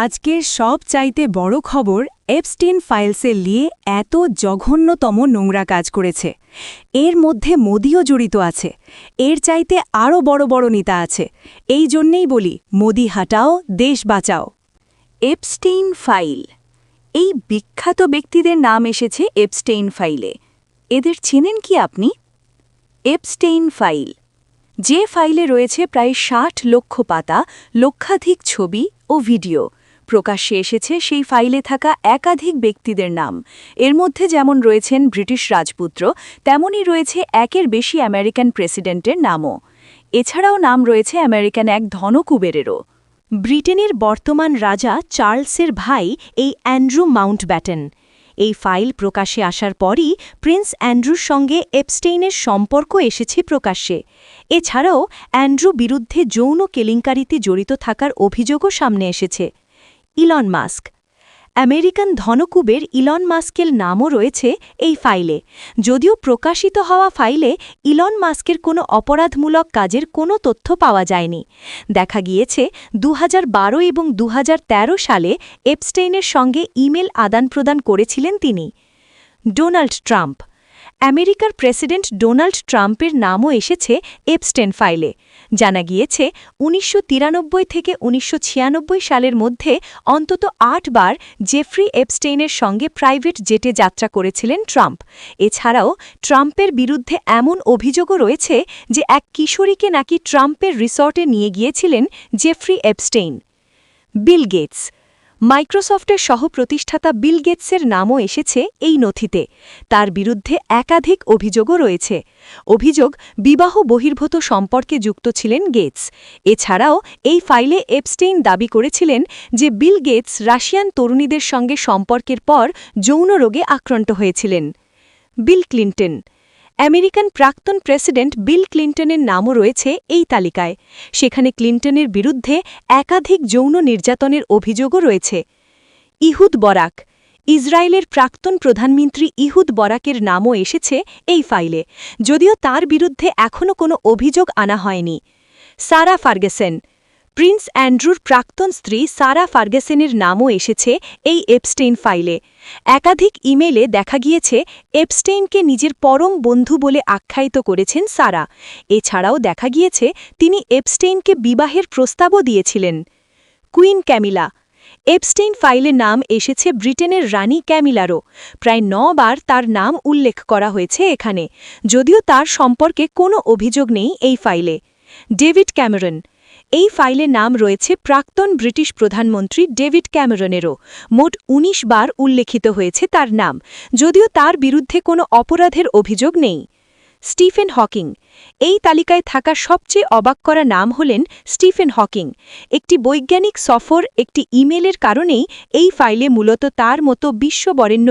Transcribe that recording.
আজকের সব চাইতে বড় খবর এপস্টিন ফাইলসে লিয়ে এত জঘন্যতম নোংরা কাজ করেছে। এর মধ্যে মোদিও জড়িত আছে। এর চাইতে আরও বড় বড় নেতা আছে। এই জন্যেই বলি, মোদি হাটাও, দেশ বাঁচাও। এপস্টেইন ফাইল এই বিখ্যাত ব্যক্তিদের নাম এসেছে এপস্টেইন ফাইলে এদের চেনেন কি আপনি? এপস্টেইন ফাইল যে ফাইলে রয়েছে প্রায় ষাট লক্ষ পাতা, লক্ষাধিক ছবি ও ভিডিও। প্রকাশ্যে এসেছে সেই ফাইলে থাকা একাধিক ব্যক্তিদের নাম। এর মধ্যে যেমন রয়েছেন ব্রিটিশ রাজপুত্র, তেমনই রয়েছে একের বেশি আমেরিকান প্রেসিডেন্টের নামও। এছাড়াও নাম রয়েছে আমেরিকান এক ধনকুবেরেরও। ব্রিটেনের বর্তমান রাজা চার্লসের ভাই এই অ্যান্ড্রু মাউন্টব্যাটেন। এই ফাইল প্রকাশে আসার পরই প্রিন্স অ্যান্ড্রুর সঙ্গে এপস্টেইনের সম্পর্ক এসেছে প্রকাশ্যে। এছাড়াও অ্যান্ড্রু বিরুদ্ধে যৌন কেলেঙ্কারিতে জড়িত থাকার অভিযোগও সামনে এসেছে। Elon Musk. আমেরিকান ধনকুবের ইলন মাস্কের নামও রয়েছে এই ফাইলে। যদিও প্রকাশিত হওয়া ফাইলে ইলন মাস্কের কোনো অপরাধমূলক কাজের কোনো তথ্য পাওয়া যায়নি। দেখা গিয়েছে দু হাজার বারো এবং দু হাজার তেরো সালে এপস্টেইনের সঙ্গে ইমেল আদান-প্রদান করেছিলেন তিনি। Donald Trump. আমেরিকার প্রেসিডেন্ট ডোনাল্ড ট্রাম্পের নামও এসেছে এপস্টেন ফাইলে। জানা গিয়েছে, উনিশশো তিরানব্বই থেকে উনিশশো ছিয়ানব্বই সালের মধ্যে অন্তত আটবার জেফ্রি এপস্টেইনের সঙ্গে প্রাইভেট জেটে যাত্রা করেছিলেন ট্রাম্প। এছাড়াও, ট্রাম্পের বিরুদ্ধে এমন অভিযোগও রয়েছে যে এক কিশোরীকে নাকি ট্রাম্পের রিসর্টে নিয়ে গিয়েছিলেন জেফ্রি এপস্টেইন। বিল গেটস মাইক্রোসফটের সহ-প্রতিষ্ঠাতা বিল গেটসের নামও এসেছে এই নথিতে। তার বিরুদ্ধে একাধিক অভিযোগও রয়েছে। অভিযোগ বিবাহ বহির্ভূত সম্পর্কে যুক্ত ছিলেন গেটস। এছাড়াও এই ফাইলে এপস্টেইন দাবি করেছিলেন যে বিল গেটস রাশিয়ান তরুণীদের সঙ্গে সম্পর্কের পর যৌন রোগে আক্রান্ত হয়েছিলেন। বিল ক্লিন্টন আমেরিকান প্রাক্তন প্রেসিডেন্ট বিল ক্লিন্টনের নামও রয়েছে এই তালিকায়। সেখানে ক্লিন্টনের বিরুদ্ধে একাধিক যৌন নির্যাতনের অভিযোগও রয়েছে। ইহুদ বরাক। ইসরায়েলের প্রাক্তন প্রধানমন্ত্রী ইহুদ বরাকের নামও এসেছে এই ফাইলে। যদিও তার বিরুদ্ধে এখনও কোনো অভিযোগ আনা হয়নি। সারা ফার্গেসেন। প্রিন্স অ্যান্ড্রুর প্রাক্তন স্ত্রী সারা ফার্গেসেনের নামও এসেছে এই এপস্টেইন ফাইলে। একাধিক ইমেলে দেখা গিয়েছে এপস্টেইনকে নিজের পরম বন্ধু বলে আখ্যায়িত করেছেন সারা। এছাড়াও দেখা গিয়েছে তিনি এপস্টেইনকে বিবাহের প্রস্তাবও দিয়েছিলেন। Queen Camilla. এপস্টেইন ফাইলে নাম এসেছে ব্রিটেনের রানী ক্যামিলারও। প্রায় নবার তার নাম উল্লেখ করা হয়েছে এখানে। যদিও তার সম্পর্কে কোনো অভিযোগ নেই এই ফাইলে। David Cameron. এই ফাইলে নাম রয়েছে প্রাক্তন ব্রিটিশ প্রধানমন্ত্রী ডেভিড ক্যামেরনেরও। মোট ১৯ বার উল্লেখিত হয়েছে তার নাম, যদিও তার বিরুদ্ধে কোনো অপরাধের অভিযোগ নেই। স্টিফেন হকিং, এই তালিকায় থাকা সবচেয়ে অবাক করা নাম হলেন স্টিফেন হকিং। একটি বৈজ্ঞানিক সফর একটি ইমেলের কারণেই এই ফাইলে মূলত তার মতো বিশ্ববরেণ্য